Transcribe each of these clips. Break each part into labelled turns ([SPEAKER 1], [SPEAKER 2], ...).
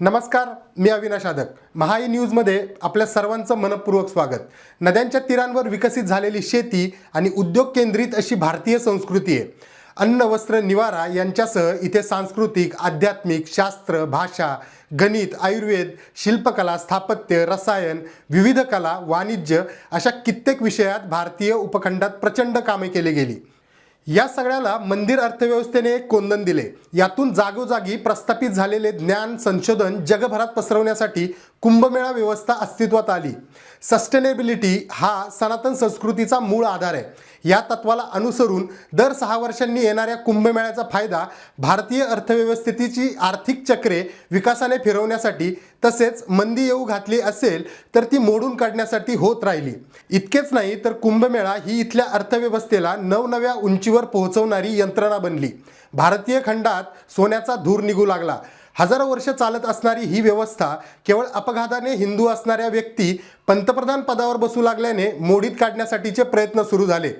[SPEAKER 1] नमस्कार मी अविनाश आदक. महाई न्यूजमध्ये आपल्या सर्वांचं मनपूर्वक स्वागत. नद्यांच्या तीरांवर विकसित झालेली शेती आणि उद्योग केंद्रित अशी भारतीय संस्कृती आहे. अन्न वस्त्र निवारा यांच्यासह इथे सांस्कृतिक आध्यात्मिक शास्त्र भाषा गणित आयुर्वेद शिल्पकला स्थापत्य रसायन विविध कला वाणिज्य अशा कित्येक विषयात भारतीय उपखंडात प्रचंड कामे केली गेली. या सगळ्याला मंदिर अर्थव्यवस्थेने एक कोंदण दिले. यातून जागोजागी प्रस्थापित झालेले ज्ञान संशोधन जगभरात पसरवण्यासाठी कुंभमेळा व्यवस्था अस्तित्वात आली. सस्टेनेबिलिटी हा सनातन संस्कृतीचा मूळ आधार आहे. या तत्वाला अनुसरून दर सहा वर्षांनी येणाऱ्या कुंभमेळ्याचा फायदा भारतीय अर्थव्यवस्थेची आर्थिक चक्रे विकासाने फिरवण्यासाठी तसेच मंदी येऊ घातली असेल तर ती मोडून काढण्यासाठी होत राहिली. इतकेच नाही तर कुंभमेळा ही इथल्या अर्थव्यवस्थेला नवनव्या उंचीवर पोहोचवणारी यंत्रणा बनली. भारतीय खंडात सोन्याचा धूर निघू लागला. हजारो वर्ष चालत असणारी ही व्यवस्था केवळ अपघाताने हिंदू असणाऱ्या व्यक्ती पंतप्रधान पदावर बसू लागल्याने मोडीत काढण्यासाठीचे प्रयत्न सुरू झाले.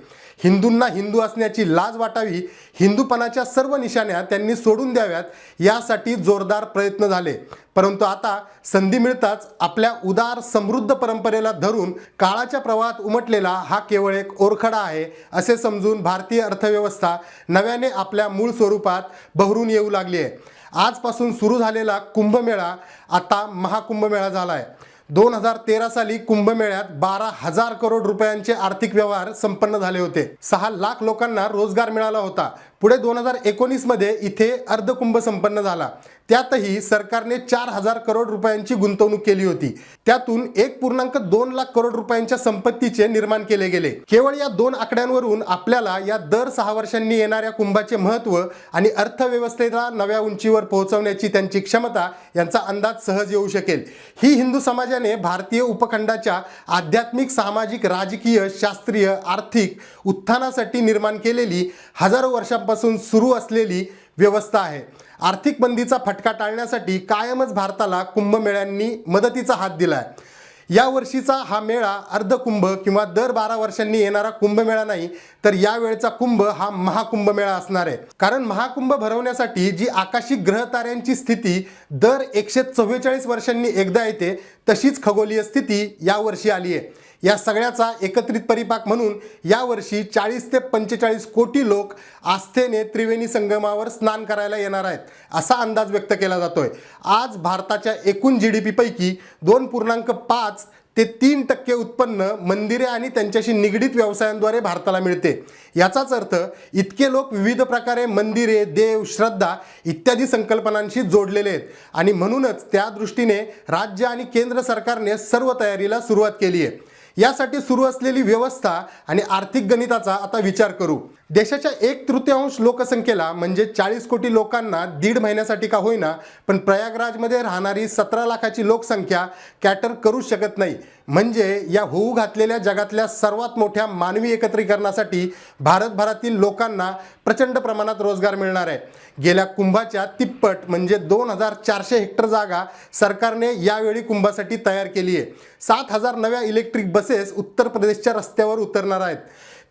[SPEAKER 1] हिंदूंना हिंदू असण्याची लाज वाटावी हिंदूपणाच्या सर्व निशाण्या त्यांनी सोडून द्याव्यात यासाठी जोरदार प्रयत्न झाले. परंतु आता संधी मिळताच आपल्या उदार समृद्ध परंपरेला धरून काळाच्या प्रवाहात उमटलेला हा केवळ एक ओरखडा आहे असे समजून भारतीय अर्थव्यवस्था नव्याने आपल्या मूळ स्वरूपात बहरून येऊ लागली आहे. आजपासून सुरू झालेला कुंभमेळा आता महाकुंभमेळा झाला आहे दोन हजार तेरा साली कुंभमेळ्यात बारा हजार करोड रुपयांचे आर्थिक व्यवहार संपन्न झाले होते. सहा लाख लोकांना रोजगार मिळाला होता. पुढे दोन हजार एकोणीसमध्ये इथे अर्धकुंभ संपन्न झाला. त्यातही सरकारने चार हजार करोड रुपयांची गुंतवणूक केली होती. त्यातून एक पूर्णांक दोन लाख करोड रुपयांच्या संपत्तीचे निर्माण केले गेले. केवळ या दोन आकड्यांवरून आपल्याला या दर सहा वर्षांनी येणाऱ्या कुंभाचे महत्त्व आणि अर्थव्यवस्थेला नव्या उंचीवर पोहोचवण्याची त्यांची क्षमता यांचा अंदाज सहज येऊ शकेल. ही हिंदू समाजाने भारतीय उपखंडाच्या आध्यात्मिक सामाजिक राजकीय शास्त्रीय आर्थिक उत्थानासाठी निर्माण केलेली हजारो वर्षांपासून सुरू असलेली व्यवस्था आहे. आर्थिक बंदीचा फटका टाळण्यासाठी कायमच भारताला कुंभमेळ्यांनी मदतीचा हात दिला आहे या वर्षीचा हा मेळा अर्धकुंभ किंवा दर बारा वर्षांनी येणारा कुंभमेळा नाही तर यावेळचा कुंभ हा महाकुंभमेळा असणार आहे. कारण महाकुंभ भरवण्यासाठी जी आकाशी ग्रह ताऱ्यांची स्थिती दर एकशे चव्वेचाळीस वर्षांनी एकदा येते तशीच खगोलीय स्थिती यावर्षी आली आहे. या सगळ्याचा एकत्रित परिपाक म्हणून यावर्षी चाळीस ते पंचेचाळीस कोटी लोक आस्थेने त्रिवेणी संगमावर स्नान करायला येणार आहेत असा अंदाज व्यक्त केला जातोय. आज भारताच्या एकूण जी डी पीपैकी दोन पूर्णांक पाच ते तीन टक्के उत्पन्न मंदिरे आणि त्यांच्याशी निगडीत व्यवसायांद्वारे भारताला मिळते. याचाच अर्थ इतके लोक विविध प्रकारे मंदिरे देव श्रद्धा इत्यादी संकल्पनांशी जोडलेले आहेत आणि म्हणूनच त्या दृष्टीने राज्य आणि केंद्र सरकारने सर्व तयारीला सुरुवात केली आहे. यासाठी सुरू असलेली व्यवस्था आणि आर्थिक गणिताचा आता विचार करू. देशाच्या एक तृतीयांश लोकसंख्येला म्हणजे चाळीस कोटी लोकांना दीड महिन्यासाठी का होईना पण प्रयागराजमध्ये राहणारी सतरा लाखाची लोकसंख्या कॅटर करू शकत नाही. म्हणजे या होऊ घातलेल्या जगातल्या सर्वात मोठ्या मानवी एकत्रीकरणासाठी भारतभरातील लोकांना प्रचंड प्रमाणात रोजगार मिळणार आहे. गेल्या कुंभाच्या तिप्पट म्हणजे दोन हजार चारशे हेक्टर जागा सरकारने यावेळी कुंभासाठी तयार केली आहे. सात हजार नव्या इलेक्ट्रिक बसेस उत्तर प्रदेशच्या रस्त्यावर उतरणार आहेत.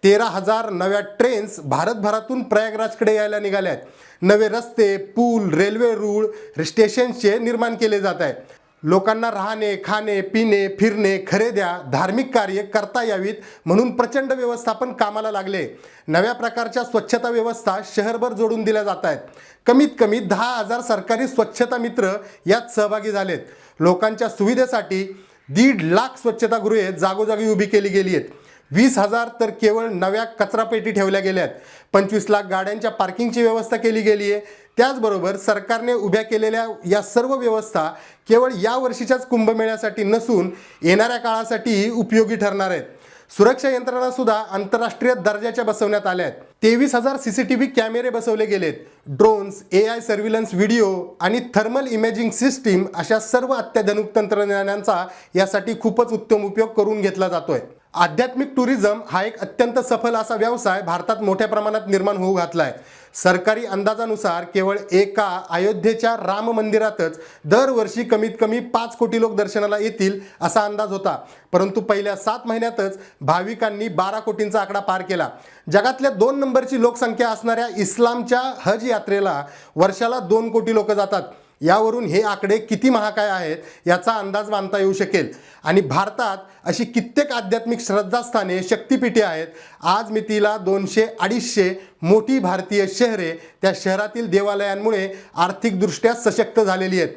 [SPEAKER 1] तेरा हजार नव्या ट्रेन्स भारतभरातून प्रयागराजकडे यायला निघाल्या आहेत नवे रस्ते पूल रेल्वे रूळ स्टेशन्सचे निर्माण केले जात आहेत. लोकांना राहणे खाणे पिणे फिरणे खरेद्या धार्मिक कार्य करता यावीत म्हणून प्रचंड व्यवस्थापन कामाला लागले. नव्या प्रकारच्या स्वच्छता व्यवस्था शहरभर जोडून दिल्या जात आहेत. कमीत कमी दहा हजार सरकारी स्वच्छता मित्र यात सहभागी झालेत. लोकांच्या सुविधेसाठी दीड लाख स्वच्छतागृहे जागोजागी उभी केली गेली आहेत. वीस हजार तर केवळ नव्या कचरापेटी ठेवल्या गेल्यात. पंचवीस लाख गाड्यांच्या पार्किंगची व्यवस्था केली गेली आहे त्याचबरोबर सरकारने उभ्या केलेल्या या सर्व व्यवस्था केवळ या वर्षीच्याच कुंभमेळ्यासाठी नसून येणाऱ्या काळासाठीही उपयोगी ठरणार आहेत. सुरक्षा यंत्रणा सुद्धा आंतरराष्ट्रीय दर्जाच्या बसवण्यात आल्या आहेत. तेवीस हजार सी सी टी व्ही कॅमेरे बसवले गेलेत. Drones A I surveillance video आणि थर्मल इमेजिंग सिस्टीम अशा सर्व अत्याधुनिक तंत्रज्ञानांचा यासाठी खूपच उत्तम उपयोग करून घेतला जातोय. आध्यात्मिक टुरिझम हा एक अत्यंत सफल असा व्यवसाय भारतात मोठ्या प्रमाणात निर्माण होऊ घातला आहे सरकारी अंदाजानुसार केवळ एका अयोध्येच्या राम मंदिरातच दरवर्षी कमीत कमी पाच कोटी लोक दर्शनाला येतील असा अंदाज होता. परंतु पहिल्या सात महिन्यातच भाविकांनी बारा कोटींचा आकडा पार केला. जगातल्या दोन नंबरची लोकसंख्या असणाऱ्या इस्लामच्या हज यात्रेला वर्षाला दोन कोटी लोक जातात. यावरून हे आकडे किती महाकाय आहेत याचा अंदाज बांधता येऊ शकेल. आणि भारतात अशी कित्येक आध्यात्मिक श्रद्धास्थाने शक्तिपीठे आहेत. आज मितीला दोनशे अडीचशे मोठी भारतीय शहरे त्या शहरातील देवालयांमुळे आर्थिकदृष्ट्या सशक्त झालेली आहेत.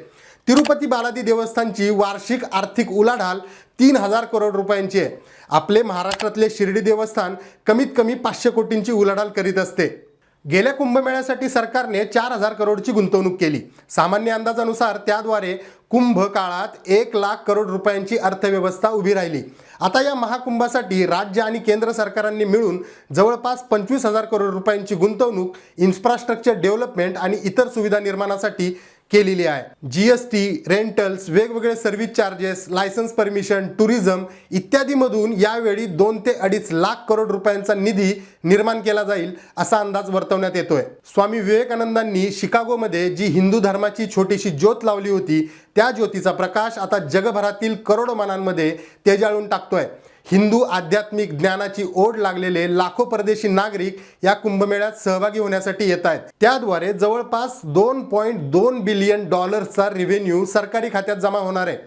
[SPEAKER 1] तिरुपती बालाजी देवस्थानची वार्षिक आर्थिक उलाढाल तीन हजार करोड रुपयांची आहे. आपले महाराष्ट्रातले शिर्डी देवस्थान कमीत कमी पाचशे कोटींची उलाढाल करीत असते. गेल्या कुंभमेळ्यासाठी सरकारने चार हजार करोडची गुंतवणूक केली. सामान्य अंदाजानुसार त्याद्वारे कुंभ काळात एक लाख करोड रुपयांची अर्थव्यवस्था उभी राहिली. आता या महाकुंभासाठी राज्य आणि केंद्र सरकारांनी मिळून जवळपास पंचवीस हजार करोड रुपयांची गुंतवणूक इन्फ्रास्ट्रक्चर डेव्हलपमेंट आणि इतर सुविधा निर्माणासाठी केलेली आहे. जी एस टी रेंटल्स वेगवेगळे service charges license permission tourism इत्यादीमधून यावेळी दोन ते अडीच लाख करोड रुपयांचा निधी निर्माण केला जाईल असा अंदाज वर्तवण्यात येतोय. स्वामी विवेकानंदांनी शिकागोमध्ये जी हिंदू धर्माची छोटीशी ज्योत लावली होती त्या ज्योतीचा प्रकाश आता जगभरातील करोडो मनांमध्ये तेजाळून टाकतोय. हिंदू आध्यात्मिक ज्ञानाची ओढ लागलेले लाखो परदेशी नागरिक या कुंभमेळ्यात सहभागी होण्यासाठी येत आहेत. त्याद्वारे जवळपास दोन पॉईंट दोन बिलियन डॉलर्सचा रेव्हेन्यू सरकारी खात्यात जमा होणार आहे.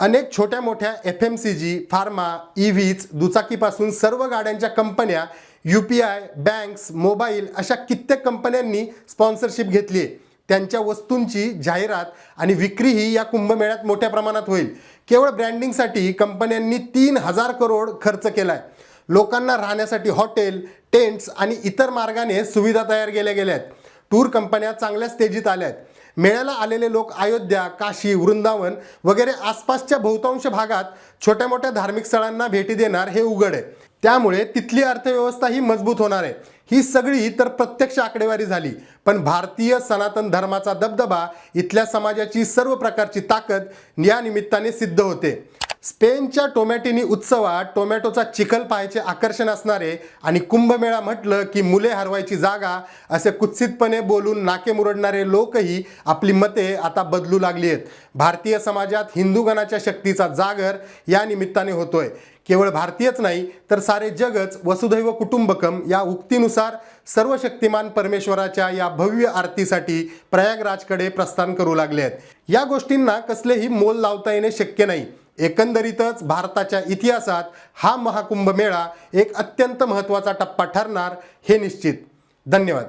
[SPEAKER 1] अनेक छोट्या मोठ्या F M C G pharma EVs दुचाकीपासून सर्व गाड्यांच्या कंपन्या U P I banks mobile अशा कित्येक कंपन्यांनी स्पॉन्सरशिप घेतली आहे. त्यांच्या वस्तूंची जाहिरात आणि विक्रीही या कुंभमेळ्यात मोठ्या प्रमाणात होईल. केवळ ब्रँडिंगसाठी कंपन्यांनी तीन हजार करोड खर्च केलाय. लोकांना राहण्यासाठी हॉटेल टेंट्स आणि इतर मार्गाने सुविधा तयार केल्या गेल्या आहेत टूर कंपन्या चांगल्याच तेजीत आल्या आहेत मेळ्याला आलेले लोक अयोध्या काशी वृंदावन वगैरे आसपासच्या बहुतांश भागात छोट्या मोठ्या धार्मिक स्थळांना भेटी देणार हे उघड आहे. त्यामुळे तिथली अर्थव्यवस्था ही मजबूत होणार आहे. ही सगळी तर प्रत्यक्ष आकडेवारी झाली. पण भारतीय सनातन धर्माचा दबदबा इथल्या समाजाची सर्व प्रकारची ताकद या निमित्ताने सिद्ध होते. स्पेनच्या टोमॅटिनी उत्सवात टोमॅटोचा चिखल पाहायचे आकर्षण असणारे आणि कुंभमेळा म्हटलं की मुले हरवायची जागा असे कुत्सितपणे बोलून नाके मुरडणारे लोकही आपली मते आता बदलू लागली आहेत. भारतीय समाजात हिंदूगणाच्या शक्तीचा जागर या निमित्ताने होतोय. केवळ भारतीयच नाही तर सारे जगच वसुधैव कुटुंबकम या उक्तीनुसार सर्व शक्तिमान परमेश्वराच्या या भव्य आरतीसाठी प्रयागराजकडे प्रस्थान करू लागले आहेत. या गोष्टींना कसलेही मोल लावता येणे शक्य नाही. एकंदरीतच भारताच्या इतिहासात हा महाकुंभ मेळा एक अत्यंत महत्त्वाचा टप्पा ठरणार हे निश्चित. धन्यवाद.